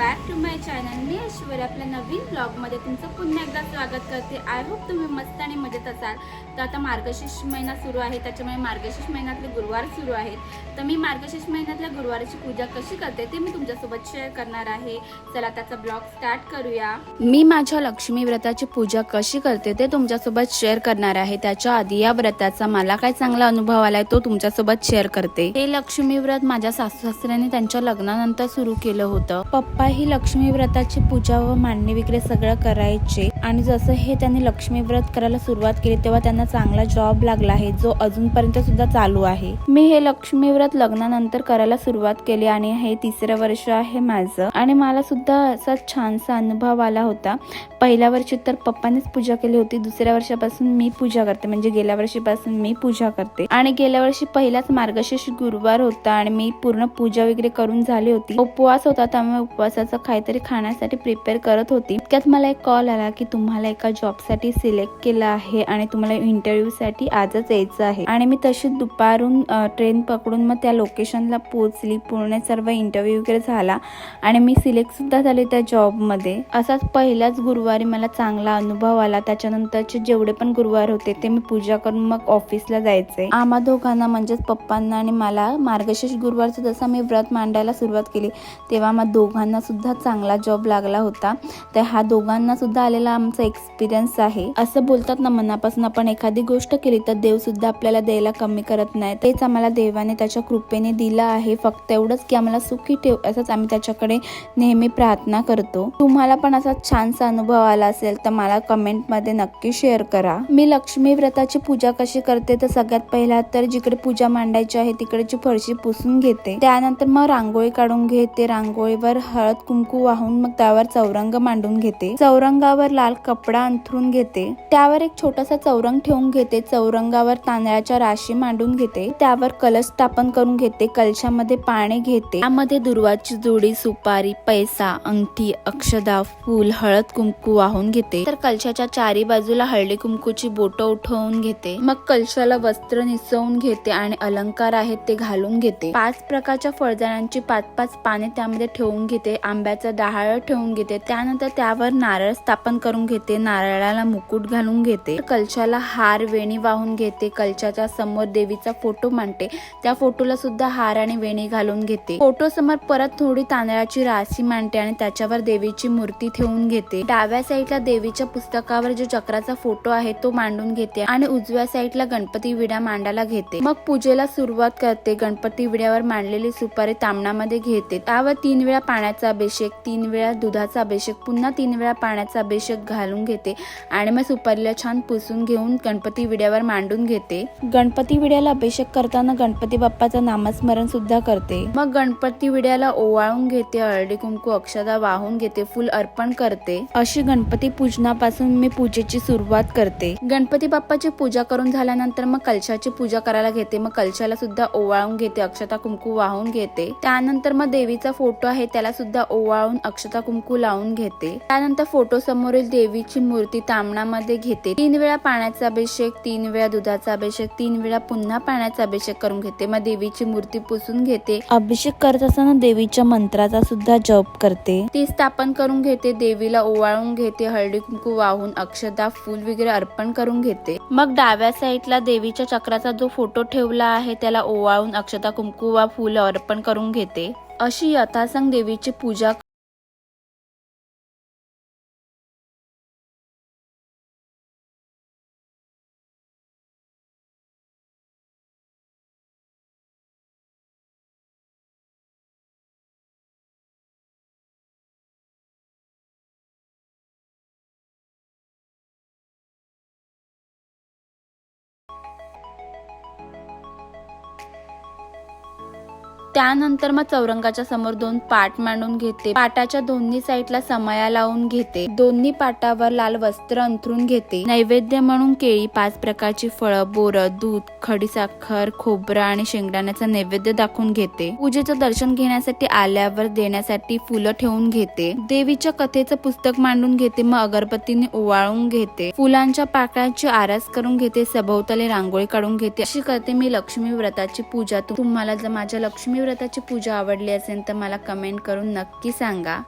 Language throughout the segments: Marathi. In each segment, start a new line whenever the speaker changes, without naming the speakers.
बॅक टू माय चॅनल मी ऐश्वर्या आपल्या नवीन ब्लॉगमध्ये तुमचं पुन्हा एकदा स्वागत करते. आय होप तुम्ही मस्त आणि मजेत असाल. तर आता मार्गशीर्ष महिना सुरू आहे त्याच्यामुळे मार्गशीर्ष महिन्यातले गुरुवार सुरू आहेत. तर मी मार्गशीर्ष महिन्यातल्या गुरुवाराची पूजा कशी करते ते मी तुमच्यासोबत शेअर करणार आहे. चला त्याचा ब्लॉग स्टार्ट करूया. मी माझ्या लक्ष्मी व्रताची पूजा कशी करते ते तुमच्यासोबत शेअर करणार आहे. त्याच्या आधी या व्रताचा मला काय चांगला अनुभव आलाय तो तुमच्यासोबत शेअर करते. हे लक्ष्मी व्रत माझ्या सासू सासऱ्याने त्यांच्या लग्नानंतर सुरू केलं होतं. पप्पा ही लक्ष्मी व्रताची पूजा व मांडणी वगैरे सगळं करायचे. आणि जसं हे त्यांनी लक्ष्मी व्रत करायला सुरुवात केली तेव्हा त्यांना चांगला जॉब लागला आहे जो अजूनपर्यंत सुद्धा चालू आहे. मी हे लक्ष्मी व्रत लग्नानंतर करायला सुरुवात केली आणि हे तिसरं वर्ष आहे माझं. आणि मला सुद्धा असा छानसा अनुभव आला होता. पहिल्या वर्षी तर पप्पानेच पूजा केली होती दुसऱ्या वर्षापासून मी पूजा करते म्हणजे गेल्या वर्षीपासून मी पूजा करते. आणि गेल्या वर्षी पहिलाच मार्गशीर्ष गुरुवार होता आणि मी पूर्ण पूजा वगैरे करून झाली होती. उपवास होता त्यामुळे उपवास उपवासाचं काहीतरी खाण्यासाठी प्रिपेअर करत होती. इतक्यात मला एक कॉल आला की तुम्हाला एका जॉबसाठी सिलेक्ट केलं आहे आणि तुम्हाला इंटरव्ह्यूसाठी आजच यायचं आहे. आणि मी तशी दुपारून ट्रेन पकडून मग त्या लोकेशनला पोहोचली. पूर्ण सर्व इंटरव्ह्यू वगैरे झाला आणि मी सिलेक्ट सुद्धा झाले त्या जॉबमध्ये असाच पहिल्याच गुरुवारी मला चांगला अनुभव आला. त्याच्यानंतरचे जेवढे पण गुरुवार होते ते मी पूजा करून मग ऑफिसला जायचे. आम्हा दोघांना म्हणजेच पप्पांना आणि मला मार्गशीर्ष गुरुवारचं जसं मी व्रत मांडायला सुरुवात केली तेव्हा मग दोघांना सुद्धा चांगला जॉब लागला होता. तर हा दोघांना सुद्धा आलेला आमचा एक्सपिरियन्स आहे. असं बोलतात ना मनापासून आपण एखादी गोष्ट केली तर देव सुद्धा आपल्याला द्यायला कमी करत नाही. तेच आम्हाला देवाने त्याच्या कृपेने दिलं आहे. फक्त एवढंच की आम्हाला सुखी ठेव असंच आम्ही त्याच्याकडे नेहमी प्रार्थना करतो. तुम्हाला पण असा छानसा अनुभव आला असेल तर मला कमेंटमध्ये नक्की शेअर करा. मी लक्ष्मी व्रताची पूजा कशी करते तर सगळ्यात पहिला तर जिकडे पूजा मांडायची आहे तिकडची फरशी पुसून घेते. त्यानंतर मग रांगोळी काढून घेते. रांगोळीवर हळद कुंकू वाहून मग त्यावर चौरंग मांडून घेते. चौरंगावर लाल कपडा अंथरून घेते. त्यावर एक छोटासा चौरंग ठेवून घेते. चौरंगावर तांदळाच्या राशी मांडून घेते. त्यावर कलश स्थापन करून घेते. कलशामध्ये पाणी घेते. त्यामध्ये दुर्वाची जोडी सुपारी पैसा अंगठी अक्षदा फूल हळद कुंकू वाहून घेते. तर कलशाच्या चारी बाजूला हळदी कुंकूची बोटं उठवून घेते. मग कलशाला वस्त्र निसवून घेते आणि अलंकार आहेत ते घालून घेते. पाच प्रकारच्या फळझाडांची पाच पाच पाने त्यामध्ये ठेवून घेते. आंब्याचं डहाळ ठेवून घेते. त्यानंतर त्यावर नारळ स्थापन करून घेते. नारळाला मुकुट घालून घेते. कलशाला हार वेणी वाहून घेते. कलशाच्या समोर देवीचा फोटो मांडते. त्या फोटोला सुद्धा हार आणि वेणी घालून घेते. फोटो समोर परत थोडी तांदळाची राशी मांडते आणि त्याच्यावर देवीची मूर्ती ठेवून घेते. डाव्या साईडला देवीच्या पुस्तकावर जो चक्राचा फोटो आहे तो मांडून घेते आणि उजव्या साईडला गणपती विडा मांडायला घेते. मग पूजेला सुरुवात करते. गणपती विड्यावर मांडलेली सुपारी तामणामध्ये घेते. त्यावर तीन वेळा पाण्याचा अभिषेक तीन वेळा दुधाचा अभिषेक पुन्हा तीन वेळा पाण्याचा अभिषेक घालून घेते आणि मग सुपारीला छान पुसून घेऊन गणपती विड्यावर मांडून घेते. गणपती विड्याला अभिषेक करताना गणपती बाप्पाचं नामस्मरण सुद्धा करते. मग गणपती विड्याला ओवाळून घेते हळदी कुंकू अक्षदा वाहून घेते फुल अर्पण करते. अशी गणपती पूजनापासून मी पूजेची सुरुवात करते. गणपती बाप्पाची पूजा करून झाल्यानंतर मग कलशाची पूजा करायला घेते. मग कलशाला सुद्धा ओवाळून घेते अक्षता कुंकू वाहून घेते. त्यानंतर मग देवीचा फोटो आहे त्याला सुद्धा ओवाळून अक्षता कुंकू लावून घेते. त्यानंतर फोटो समोरील देवीची मूर्ती तामणामध्ये घेते. तीन वेळा पाण्याचा अभिषेक तीन वेळा दुधाचा अभिषेक तीन वेळा पुन्हा पाण्याचा अभिषेक करून घेते. मग देवीची मूर्ती पुसून घेते. अभिषेक करत असताना देवीच्या मंत्राचा सुद्धा जप करते. ती स्थापन करून घेते देवीला ओवाळून घेते हळदी कुंकू वाहून अक्षता फूल वगैरे अर्पण करून घेते. मग डाव्या साईडला देवीच्या चक्राचा जो फोटो ठेवला आहे त्याला ओवाळून अक्षता कुंकू वा फूल अर्पण करून घेते. अशी यथासंग देवीची पूजा त्यानंतर मग चौरंगाच्या समोर दोन पाट मांडून घेते पाटाच्या दोन्ही साईडला समया लावून घेते. दोन्ही पाटावर लाल वस्त्र अंथरून घेते. नैवेद्य म्हणून केळी पाच प्रकारची फळं बोरं दूध खडीसाखर खोबरं आणि शेंगदाण्याचा नैवेद्य दाखवून घेते. पूजेचं दर्शन घेण्यासाठी आल्यावर देण्यासाठी फुलं ठेवून घेते. देवीच्या कथेचं पुस्तक मांडून घेते. मग अगरबत्तीने ओवाळून घेते. फुलांच्या पाकळ्यांची आरास करून घेते. सभोवताली रांगोळी काढून घेते. अशी करते मी लक्ष्मी व्रताची पूजा. तुम्हाला जर माझ्या लक्ष्मी व्रताची पूजा आवडली असेल तर मला कमेंट करून नक्की सांगा.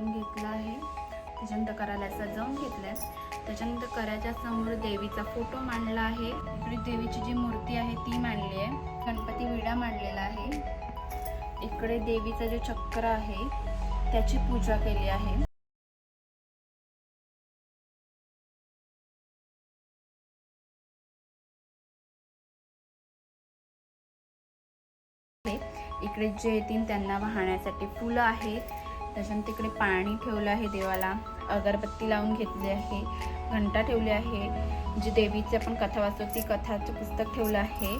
घेतला आहे. त्याच्यानंतर करायला सजवून घेतलंय. त्याच्यानंतर कराच्या समोर देवीचा फोटो मांडला आहे. इकडे देवीची जी मूर्ती आहे ती मांडली आहे. गणपती विडा मांडलेला आहे. इकडे देवीचा जे चक्र आहे त्याची पूजा केली आहे. इकडे जे येतील त्यांना वाहण्यासाठी फुलं आहेत. त्याच्यानंतर इकडे पाणी ठेवलं आहे देवाला. अगरबत्ती लावून घेतली आहे. घंटा ठेवली आहे. जी देवीची आपण कथा वाचतो ती कथाचं पुस्तक ठेवलं आहे.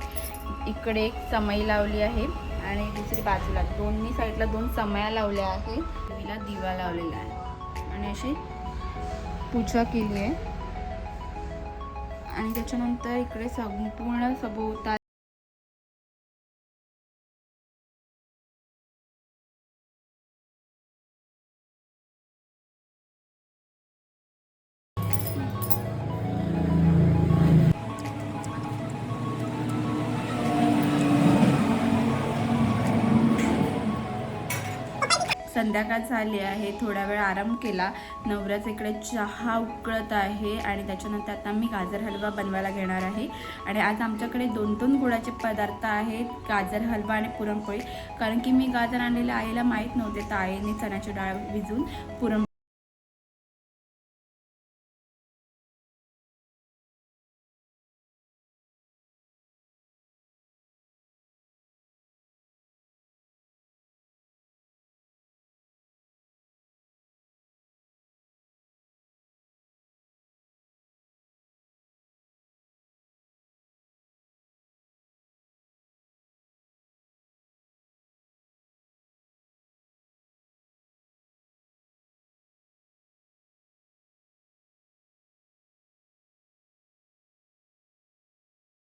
इकडे एक समई लावली आहे आणि दुसरी बाजूला दोन्ही साईडला दोन समया लावल्या आहे देवीला दिवा लावलेला आहे. आणि अशी पूजा केली आहे. आणि त्याच्यानंतर इकडे संपूर्ण सभोवताल संध्याकाळ झाली आहे थोडा वेळ आराम केला. नवऱ्याचा इकडे चहा उकळत आहे आणि त्याच्यानंतर आता मी गाजर हलवा बनवायला घेणार आहे. आणि आज आमच्याकडे दोन दोन गुळाचे पदार्थ आहेत गाजर हलवा आणि पुरणपोळी. कारण की मी गाजर आणलेल्या आईला माहीत नव्हते तर आईने चण्याची डाळ भिजून पुरण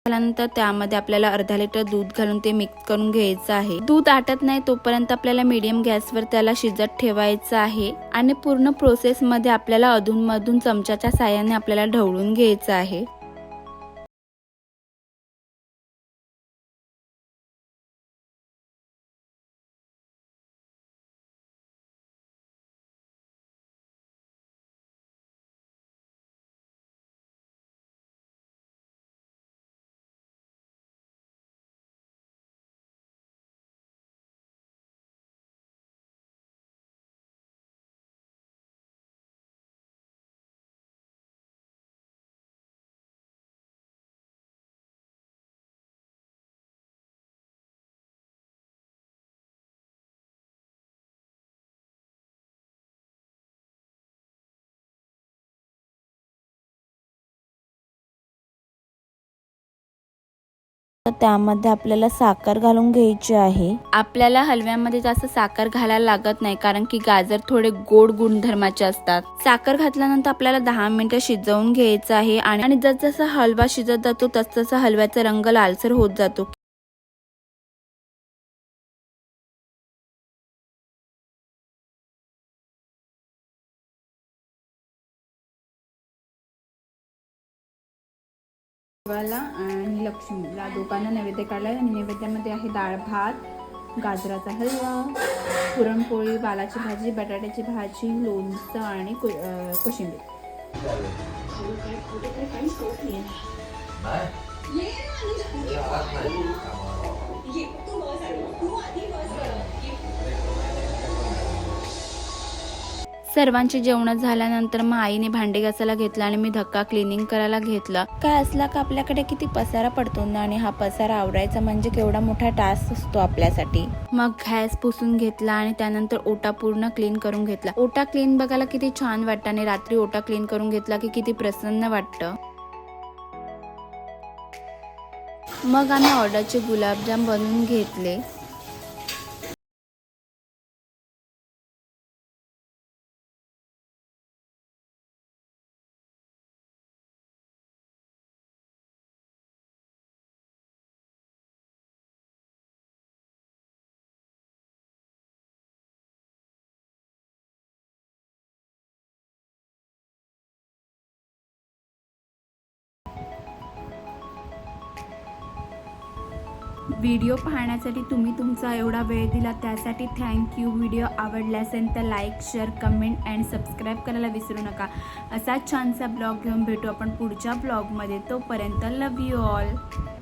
झाल्यानंतर त्यामध्ये आपल्याला अर्धा लिटर दूध घालून ते मिक्स करून घ्यायचं आहे. दूध आटत नाही तोपर्यंत आपल्याला मीडियम गॅसवर त्याला शिजत ठेवायचं आहे आणि पूर्ण प्रोसेसमध्ये आपल्याला अधूनमधून चमच्याच्या साह्याने आपल्याला ढवळून घ्यायचं आहे.
त्यामध्ये आपल्याला साखर घालून घ्यायची आहे.
आपल्याला हलव्यामध्ये जास्त साखर घालायला लागत नाही कारण की गाजर थोडे गोड गुणधर्माचे असतात. साखर घातल्यानंतर आपल्याला दहा मिनिटं शिजवून घ्यायचं आहे आणि आणि जसजसा हलवा शिजत जातो तसतसा हलव्याचा रंग लालसर होत जातो. देवाला आणि लक्ष्मीला दोघांना नैवेद्य काढला आणि नैवेद्यामध्ये आहे डाळ भात गाजराचा हलवा पुरणपोळी वालाची भाजी बटाट्याची भाजी लोणचं आणि को अं, सर्वांची जेवण झाल्यानंतर मग आईने भांडे घासायला घेतलं आणि मी धक्का क्लिनिंग करायला घेतलं. काय असला का आपल्याकडे किती पसारा पडतो ना आणि हा पसारा आवरायचा म्हणजे केवढा मोठा टास्क असतो आपल्यासाठी. मग गॅस पुसून घेतला आणि त्यानंतर ओटा पूर्ण क्लीन करून घेतला. ओटा क्लीन बघायला किती छान वाटतं आणि रात्री ओटा क्लीन करून घेतला की किती प्रसन्न वाटतं. मग आम्ही ऑर्डरचे गुलाबजाम बनवून घेतले. व्हिडिओ पाहण्यासाठी तुम्ही तुमचा एवढा वेळ दिला त्यासाठी थँक्यू व्हिडिओ आवडला असेल तर like share comment and subscribe करायला विसरू नका. असा छानसा ब्लॉग घेऊन भेटू आपण पुढच्या ब्लॉगमध्ये तोपर्यंत लव यू ऑल